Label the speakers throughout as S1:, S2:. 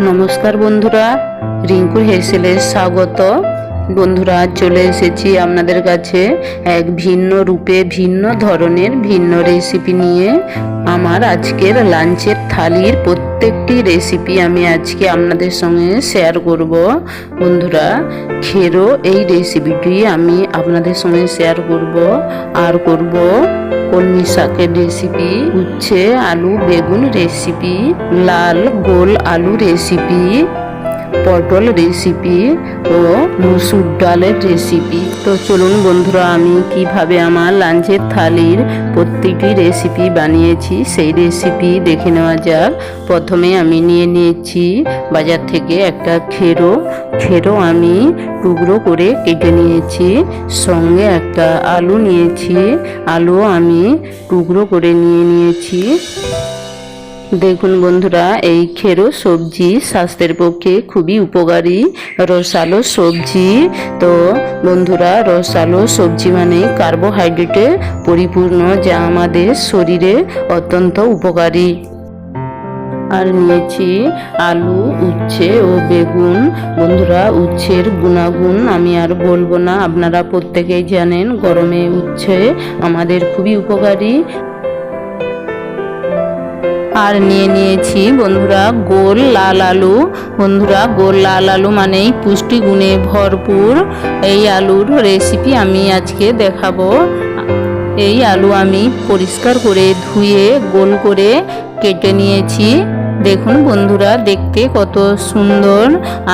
S1: নমস্কার বন্ধুরা রিঙ্কুর হেসেলে স্বাগত। বন্ধুরা চলে এসেছি আপনাদের কাছে এক ভিন্ন রূপে, ভিন্ন ধরনের, ভিন্ন রেসিপি নিয়ে। আমার আজকের লাঞ্চের থালির প্রত্যেকটি রেসিপি আমি আজকে আপনাদের সঙ্গে শেয়ার করব। বন্ধুরা, খেরো এই রেসিপিটি আমি আপনাদের সঙ্গে শেয়ার করব। আর করব কলমি শাকের রেসিপি উচ্ছে আলু বেগুন রেসিপি লাল গোল আলু রেসিপি পটল রেসিপি ও মুসুর ডালের রেসিপি তো চলুন বন্ধুরা, আমি কীভাবে আমার লাঞ্চের থালির প্রত্যেকটি রেসিপি বানিয়েছি, সেই রেসিপি দেখে নেওয়া যাক। প্রথমে আমি নিয়ে নিয়েছি বাজার থেকে একটা খেরো। খেরো আমি টুকরো করে কেটে নিয়েছি, সঙ্গে একটা আলু নিয়েছি। আলু আমি টুকরো করে নিয়ে নিয়েছি। দেখুন বন্ধুরা, এই খেরো সবজি স্বাস্থ্যের পক্ষে খুবই উপকারী। রসালো সবজি, তো বন্ধুরা, রসালো সবজি মানে কার্বোহাইড্রেটে পরিপূর্ণ যা আমাদের শরীরে অত্যন্ত উপকারী। আর নিয়েছি আলু, উচ্ছে ও বেগুন। বন্ধুরা, উচ্ছের গুণাগুণ আমি আর বলব না, আপনারা প্রত্যেকেই জানেন, গরমে উচ্ছে আমাদের খুবই উপকারী। আর নিয়ে নিয়েছি, বন্ধুরা, গোল লাল আলু। বন্ধুরা, গোল লাল আলু মানেই পুষ্টিগুণে ভরপুর। এই আলুর রেসিপি আমি আজকে দেখাবো। এই আলু আমি পরিষ্কার করে ধুয়ে, গোল করে কেটে নিয়েছি। দেখুন বন্ধুরা, দেখতে কত সুন্দর।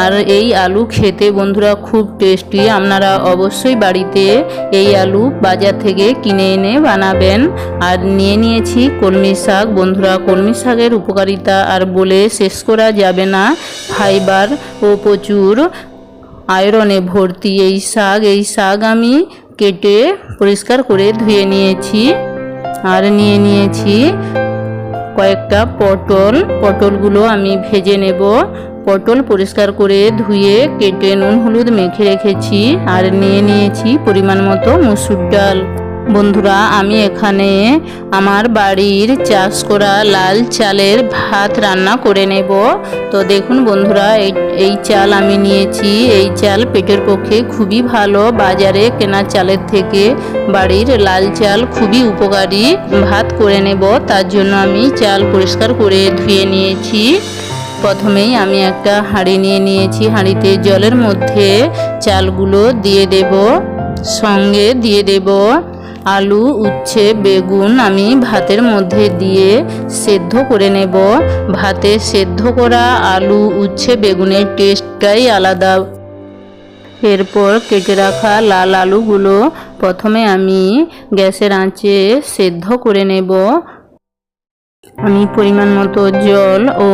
S1: আর এই আলু খেতে বন্ধুরা খুব টেস্টি। আপনারা অবশ্যই বাড়িতে এই আলু বাজার থেকে কিনে এনে বানাবেন। আর নিয়ে নিয়েছি কলমি শাক। বন্ধুরা, কলমি শাকের উপকারিতা আর বলে শেষ করা যাবে না। ফাইবার ও প্রচুর আয়রনে ভর্তি এই শাক। এই শাক আমি কেটে পরিষ্কার করে ধুয়ে নিয়েছি। আর নিয়ে নিয়েছি কয়েকটা পটল, পটলগুলো আমি ভেজে নেব। পটল পরিষ্কার করে ধুয়ে কেটে নুন, হলুদ মেখে রেখেছি আর নিয়ে নিয়েছি পরিমাণ মতো মুসুর ডাল। বন্ধুরা, আমি এখানে আমার বাড়ির চাষ করা লাল চালের ভাত রান্না করে নেব। তো দেখুন বন্ধুরা, এই চাল আমি নিয়েছি। এই চাল পেটের পক্ষে খুবই ভালো। বাজারে কেনা চালের থেকে বাড়ির লাল চাল খুবই উপকারী ভাত করে নেব। তার জন্য আমি চাল পরিষ্কার করে ধুয়ে নিয়েছি। প্রথমেই আমি একটা হাঁড়ি নিয়ে নিয়েছি। হাঁড়িতে জলের মধ্যে চালগুলো দিয়ে দেব, সঙ্গে দিয়ে দেব। আলু, উচ্ছে, বেগুন আমি ভাতের মধ্যে দিয়ে সেদ্ধ করে নেব। ভাতে সেদ্ধ করা আলু, উচ্ছে, বেগুনের টেস্টটাই আলাদা। এরপর কেটে রাখা লাল আলুগুলো প্রথমে আমি গ্যাসের আঁচে সেদ্ধ করে নেব। আমি পরিমাণ মতো জল ও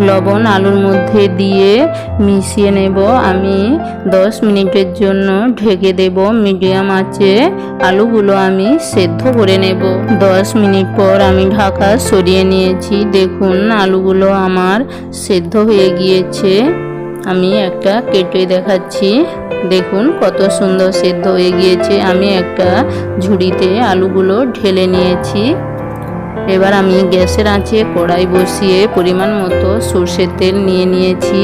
S1: লবণ আলুর মধ্যে দিয়ে মিশিয়ে নেব। আমি দশ মিনিটের জন্য ঢেকে দেব। মিডিয়াম আঁচে আলুগুলো আমি সেদ্ধ করে নেব। দশ মিনিট পর আমি ঢাকা সরিয়ে নিয়েছি। দেখুন, আলুগুলো আমার সেদ্ধ হয়ে গিয়েছে। আমি একটা কেটে দেখাচ্ছি। দেখুন, কত সুন্দর সেদ্ধ হয়ে গিয়েছে। আমি একটা ঝুড়িতে আলুগুলো ঢেলে নিয়েছি। এবার আমি গ্যাসের আঁচে কড়াই বসিয়ে পরিমাণ মতো সর্ষের তেল নিয়ে নিয়েছি।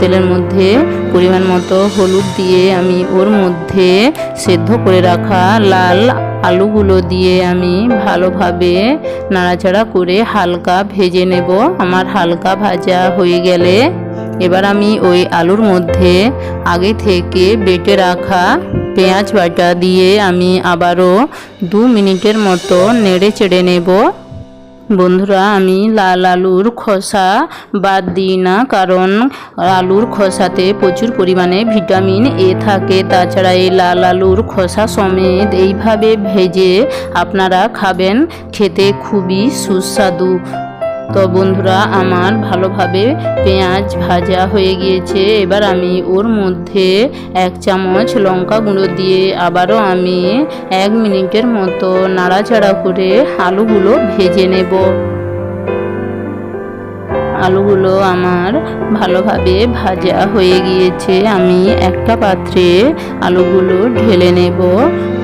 S1: তেলের মধ্যে পরিমাণ মতো হলুদ দিয়ে আমি ওর মধ্যে সেদ্ধ করে রাখা লাল আলুগুলো দিয়ে আমি ভালোভাবে নাড়াচাড়া করে হালকা ভেজে নেব। আমার হালকা ভাজা হয়ে গেলে এবার আমি ওই আলুর মধ্যে আগে থেকে বেটে রাখা পেঁয়াজ বাটা দিয়ে আমি আবারও দু মিনিটের মতো নেড়ে চেড়ে নেব। বন্ধুরা, আমি লাল আলুর খোসা বাদ দিই না, কারণ আলুর খোসাতে প্রচুর পরিমাণে ভিটামিন এ থাকে। তাছাড়া এই লাল আলুর খোসা সমেত এইভাবে ভেজে আপনারা খাবেন, খেতে খুবই সুস্বাদু। তো বন্ধুরা, আমার ভালোভাবে পেঁয়াজ ভাজা হয়ে গিয়েছে। এবার আমি ওর মধ্যে এক চামচ লঙ্কা গুঁড়ো দিয়ে আবারও আমি এক মিনিটের মতো নাড়াচাড়া করে আলুগুলো ভেজে নেব। আলুগুলো আমার ভালোভাবে ভাজা হয়ে গিয়েছে। আমি একটা পাত্রে আলুগুলো ঢেলে নেব।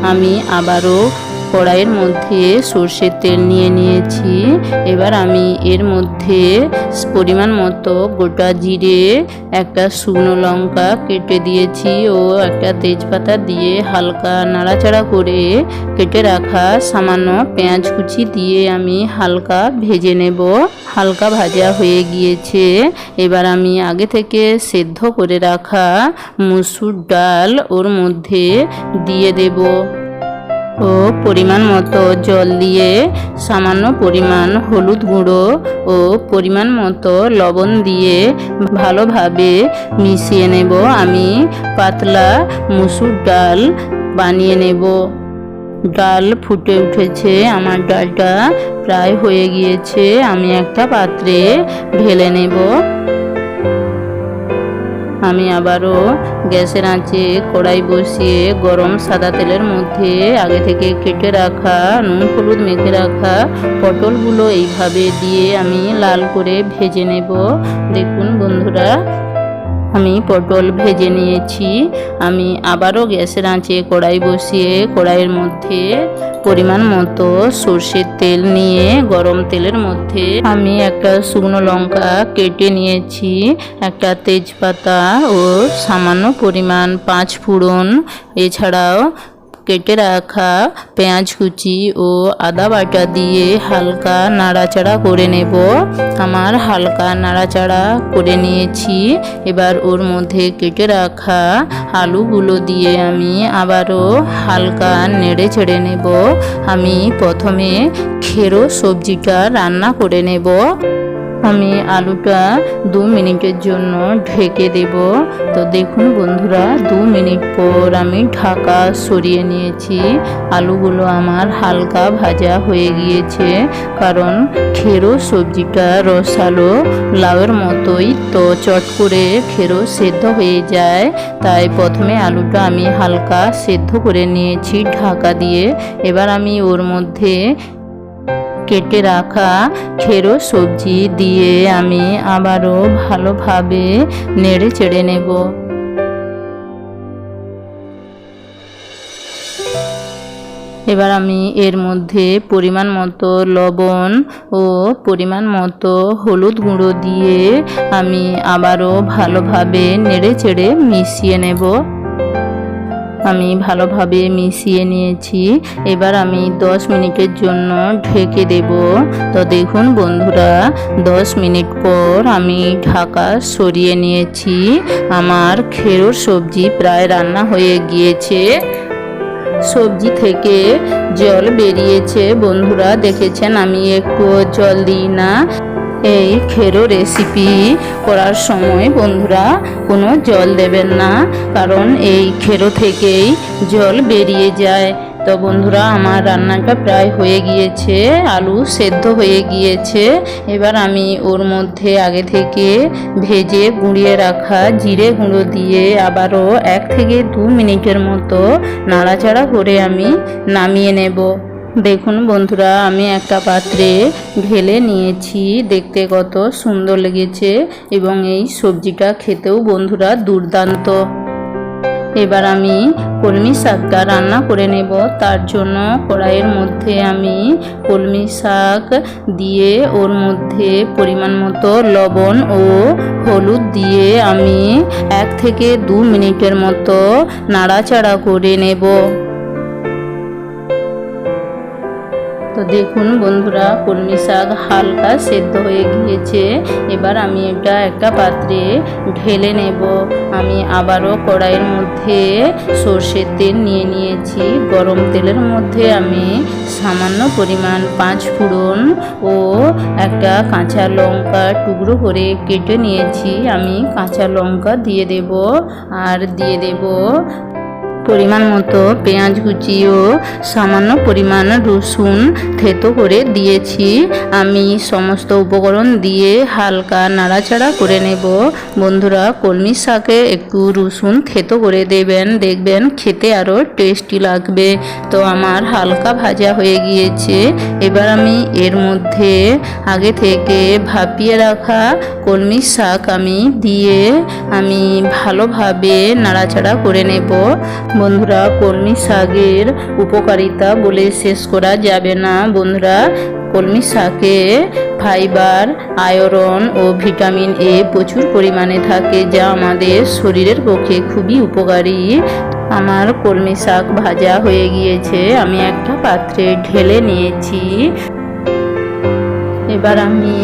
S1: আমি আবারও কড়াইয়ের মধ্যে সর্ষের তেল নিয়ে নিয়েছি। এবার আমি এর মধ্যে পরিমাণ মতো গোটা জিরে, একটা শুকনো লঙ্কা কেটে দিয়েছি ও একটা তেজপাতা দিয়ে হালকা নাড়াচাড়া করে কেটে রাখা সামান্য পেঁয়াজ কুচি দিয়ে আমি হালকা ভেজে নেব। হালকা ভাজা হয়ে গিয়েছে। এবার আমি আগে থেকে সেদ্ধ করে রাখা মুসুর ডাল ওর মধ্যে দিয়ে দেব। ও পরিমাণ মতো জল দিয়ে সামান্য পরিমাণ হলুদ গুঁড়ো ও পরিমাণ মতো লবণ দিয়ে ভালোভাবে মিশিয়ে নেব। আমি পাতলা মুসুর ডাল বানিয়ে নেব। ডাল ফুটে উঠেছে। আমার ডালটা প্রায় হয়ে গিয়েছে। আমি একটা পাত্রে ঢেলে নেব। আমি আবারও গ্যাসের আঁচে কড়াই বসিয়ে গরম সাদা তেলের মধ্যে আগে থেকে কেটে রাখা, নুন হলুদ মেখে রাখা পটলগুলো এইভাবে দিয়ে আমি লাল করে ভেজে নেব। দেখুন বন্ধুরা আমি পটল ভেজে নিয়েছি। আমি আবারও গ্যাসের আঁচে কড়াই বসিয়ে কড়াইয়ের মধ্যে পরিমাণ মতো সর্ষের তেল নিয়ে গরম তেলের মধ্যে আমি একটা শুকনো লঙ্কা কেটে নিয়েছি, একটা তেজপাতা ও সামান্য পরিমাণ পাঁচ ফোড়ন। এছাড়াও কেটে রাখা পেঁয়াজ কুচি ও আদা বাটা দিয়ে হালকা নাড়াচাড়া করে নেব। আমার হালকা নাড়াচাড়া করে নিয়েছি। এবার ওর মধ্যে কেটে রাখা আলুগুলো দিয়ে আমি আবারও হালকা নেড়ে ছেড়ে নেব। আমি প্রথমে খেরো সবজিটা রান্না করে নেব। আমি আলুটা দু মিনিটের জন্য ঢেকে দেব। তো দেখুন বন্ধুরা, দু মিনিট পর আমি ঢাকা সরিয়ে নিয়েছি। আলুগুলো আমার হালকা ভাজা হয়ে গিয়েছে। কারণ খেরো সবজিটা রসালো, লাউয়ের মতোই তো চট করে খেরো সেদ্ধ হয়ে যায়। তাই প্রথমে আলুটা আমি হালকা সেদ্ধ করে নিয়েছি ঢাকা দিয়ে। এবার আমি ওর মধ্যে কেটে রাখা খেরো সবজি দিয়ে আমি আবারও ভালোভাবে নেড়ে চেড়ে নেব। এবার আমি এর মধ্যে পরিমাণ মতো লবণ ও পরিমাণ মতো হলুদ গুঁড়ো দিয়ে আমি আবারও ভালোভাবে নেড়ে চেড়ে মিশিয়ে নেব। আমি ভালোভাবে মিশিয়ে নিয়েছি। এবার আমি 10 মিনিটের জন্য ঢেকে দেব। তো দেখুন বন্ধুরা 10 মিনিট পর আমি ঢাকা সরিয়ে নিয়েছি। আমার খেরোর সবজি প্রায় রান্না হয়ে গিয়েছে। সবজি থেকে জল বেরিয়েছে। বন্ধুরা, দেখেছেন আমি একটু জল দিই না। এই খেরো রেসিপি করার সময় বন্ধুরা কোনো জল দেবেন না, কারণ এই খেরো থেকেই জল বেরিয়ে যায়। তো বন্ধুরা, আমার রান্নাটা প্রায় হয়ে গিয়েছে, আলু সেদ্ধ হয়ে গিয়েছে। এবার আমি ওর মধ্যে আগে থেকে ভেজে গুঁড়িয়ে রাখা জিরে গুঁড়ো দিয়ে আবারও এক থেকে দু মিনিটের মতো নাড়াচাড়া করে আমি নামিয়ে নেব। দেখুন বন্ধুরা, আমি একটা পাত্রে ঢেলে নিয়েছি। দেখতে কত সুন্দর লেগেছে এবং এই সবজিটা খেতেও বন্ধুরা দুর্দান্ত। এবার আমি কলমি শাকটা রান্না করে নেব। তার জন্য কড়াইয়ের মধ্যে আমি কলমি শাক দিয়ে ওর মধ্যে পরিমাণ মতো লবণ ও হলুদ দিয়ে আমি এক থেকে দু মিনিটের মতো নাড়াচাড়া করে নেব। তো দেখুন বন্ধুরা, কলমি শাক হালকা সেদ্ধ হয়ে গিয়েছে। এবার আমি এটা একটা পাত্রে ঢেলে নেব। আমি আবারও কড়াইয়ের মধ্যে সর্ষের তেল নিয়ে নিয়েছি। গরম তেলের মধ্যে আমি সামান্য পরিমাণ পাঁচ ফোড়ন ও একটা কাঁচা লঙ্কা টুকরো করে কেটে নিয়েছি। আমি কাঁচা লঙ্কা দিয়ে দেব আর দিয়ে দেব পরিমাণ মতো পেঁয়াজ কুচি ও সামান্য পরিমাণ রসুন থেতো করে দিয়েছি। আমি সমস্ত উপকরণ দিয়ে হালকা নাড়াচাড়া করে নেব। বন্ধুরা, কলমি শাকে একটু রসুন থেতো করে দেবেন। দেখবেন খেতে আরও টেস্টি লাগবে। তো আমার হালকা ভাজা হয়ে গিয়েছে। এবার আমি এর মধ্যে আগে থেকে ভাপিয়ে রাখা কলমি শাক আমি দিয়ে আমি ভালোভাবে নাড়াচাড়া করে নেব। বন্ধুরা, কলমি শাকের উপকারিতা বলে শেষ করা যাবে না। বন্ধুরা, কলমি শাকে ফাইবার, আয়রন ও ভিটামিন এ প্রচুর পরিমাণে থাকে, যা আমাদের শরীরের পক্ষে খুবই উপকারী। আমার কলমি শাক ভাজা হয়ে গিয়েছে, আমি একটা পাত্রে ঢেলে নিয়েছি। এবার আমি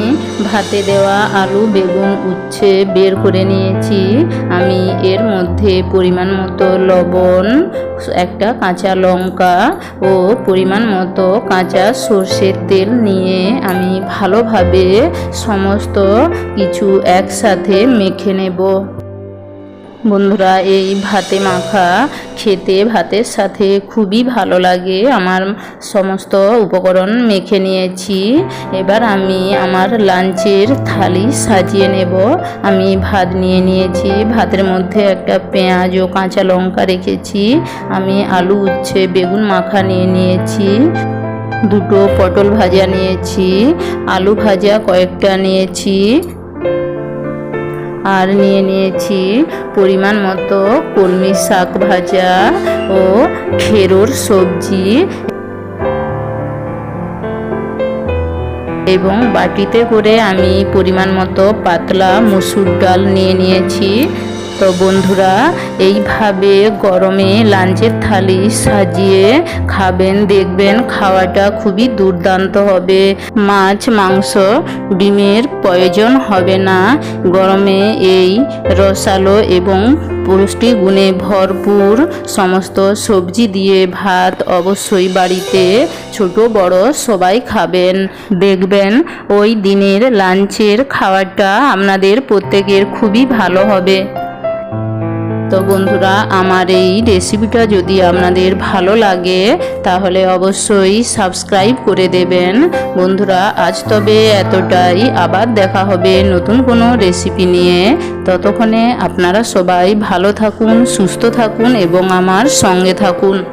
S1: ভাতে দেওয়া আলু, বেগুন, উচ্ছে বের করে নিয়েছি। আমি এর মধ্যে পরিমাণ মতো লবণ, একটা কাঁচা লঙ্কা ও পরিমাণ মতো কাঁচা সর্ষের তেল নিয়ে আমি ভালোভাবে সমস্ত কিছু একসাথে মেখে নেব। বন্ধুরা, এই ভাতে মাখা খেতে, ভাতের সাথে খুবই ভালো লাগে। আমার সমস্ত উপকরণ মেখে নিয়েছি। এবার আমি আমার লাঞ্চের থালি সাজিয়ে নেব। আমি ভাত নিয়ে নিয়েছি। ভাতের মধ্যে একটা পেঁয়াজ ও কাঁচা লঙ্কা রেখেছি। আমি আলু, উচ্ছে, বেগুন মাখা নিয়ে নিয়েছি। দুটো পটল ভাজা নিয়েছি। আলু ভাজা কয়েকটা নিয়েছি। আর নিয়ে নিয়েছি পরিমাণ মতো কলমি শাক ভাজা ও খেরোর সবজি এবং বাটিতে করে আমি পরিমাণ মতো পাতলা মুসুর ডাল নিয়ে নিয়েছি। তো বন্ধুরা, এইভাবে গরমে লাঞ্চের থালি সাজিয়ে খাবেন, দেখবেন খাওয়াটা খুবই দুর্দান্ত হবে। মাছ, মাংস ডিমের প্রয়োজন হবে না। গরমে এই রসালো এবং পুষ্টি গুণে ভরপুর সমস্ত সবজি দিয়ে ভাত অবশ্যই বাড়িতে ছোট, বড় সবাই খাবেন। দেখবেন ওই দিনের লাঞ্চের খাওয়াটা আপনাদের প্রত্যেকের খুবই ভালো হবে। তো বন্ধুরা, আমার এই রেসিপিটা যদি আপনাদের ভালো লাগে, তাহলে অবশ্যই সাবস্ক্রাইব করে দেবেন। বন্ধুরা, আজ তবে এতটাই। আবার দেখা হবে নতুন কোনো রেসিপি নিয়ে। ততক্ষণে আপনারা সবাই ভালো থাকুন, সুস্থ থাকুন এবং আমার সঙ্গে থাকুন।